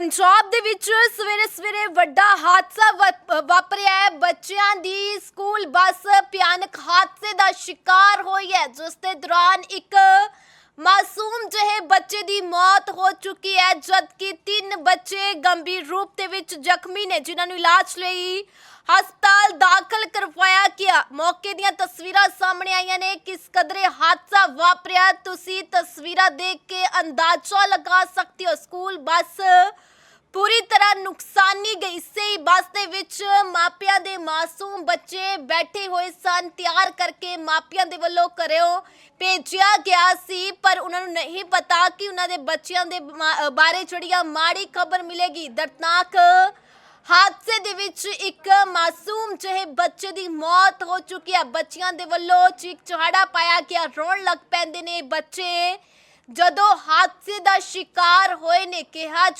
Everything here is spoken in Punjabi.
ਪੰਜਾਬ ਦੇ ਵਿੱਚ ਸਵੇਰੇ ਸਵੇਰੇ ਵੱਡਾ ਹਾਦਸਾ ਵਾਪਰਿਆ ਹੈ। ਬੱਚਿਆਂ ਦੀ ਸਕੂਲ ਬੱਸ ਭਿਆਨਕ ਹਾਦਸੇ ਦਾ ਸ਼ਿਕਾਰ ਹੋਈ ਹੈ। ਜਿਸ ਦੇ ਦੌਰਾਨ ਇੱਕ ਮਾਸੂਮ ਜਿਹੇ ਬੱਚੇ ਦੀ ਮੌਤ ਹੋ ਚੁੱਕੀ ਹੈ, ਜਦਕਿ ਤਿੰਨ ਬੱਚੇ ਗੰਭੀਰ ਰੂਪ ਦੇ ਵਿੱਚ ਜ਼ਖਮੀ ਨੇ, ਜਿਨ੍ਹਾਂ ਨੂੰ ਇਲਾਜ ਲਈ ਹਸਪਤਾਲ ਦਾਖਲ ਕਰਵਾਇਆ ਗਿਆ ਮੌਕੇ ਦੀਆਂ ਤਸਵੀਰਾਂ ਸਾਹਮਣੇ ਆਈਆਂ ਨੇ। ਕਿਸ ਕਦਰੇ ਹਾਦਸਾ ਵਾਪਰਿਆ, ਤੁਸੀਂ ਤਸਵੀਰਾਂ ਦੇਖ ਕੇ ਅੰਦਾਜ਼ਾ ਲਗਾ ਸਕਦੇ ਹੋ। ਸਕੂਲ ਬੱਸ ਪੂਰੀ ਤਰ੍ਹਾਂ ਨੁਕਸਾਨੀ ਗਈ ਸੀ। ਬੱਸ ਦੇ ਵਿੱਚ ਮਾਪਿਆਂ ਦੇ ਮਾਸੂਮ ਬੱਚੇ ਬੈਠੇ ਹੋਏ ਸਨ। ਤਿਆਰ ਕਰਕੇ ਮਾਪਿਆਂ ਦੇ ਵੱਲੋਂ ਘਰਿਓ ਭੇਜਿਆ ਗਿਆ ਸੀ। ਪਰ ਉਹਨਾਂ ਨੂੰ ਨਹੀਂ ਪਤਾ ਕਿ ਉਹਨਾਂ ਦੇ ਬੱਚਿਆਂ ਦੇ ਮਾ- ਬਾਰੇ ਜਿਹੜੀਆਂ ਮਾੜੀ ਖਬਰ ਮਿਲੇਗੀ। ਦਰਦਨਾਕ ਵਿੱਚ ਇੱਕ ਮਾਸੂਮ ਜਿਹੇ ਬੱਚੇ ਦੀ ਮੌਤ ਹੋ ਚੁੱਕੀ ਹੈ ਬੱਚਿਆਂ ਦੇ ਵੱਲੋਂ ਚੀਕ ਚਿਹਾੜਾ ਪਾਇਆ ਗਿਆ। ਰੋਣ ਲੱਗ ਪੈਂਦੇ ਨੇ ਬੱਚੇ। ਜਦੋਂ ਹਾਦਸੇ ਦਾ ਸ਼ਿਕਾਰ ਹੋਏ ਨੇ, ਕਿਹਾ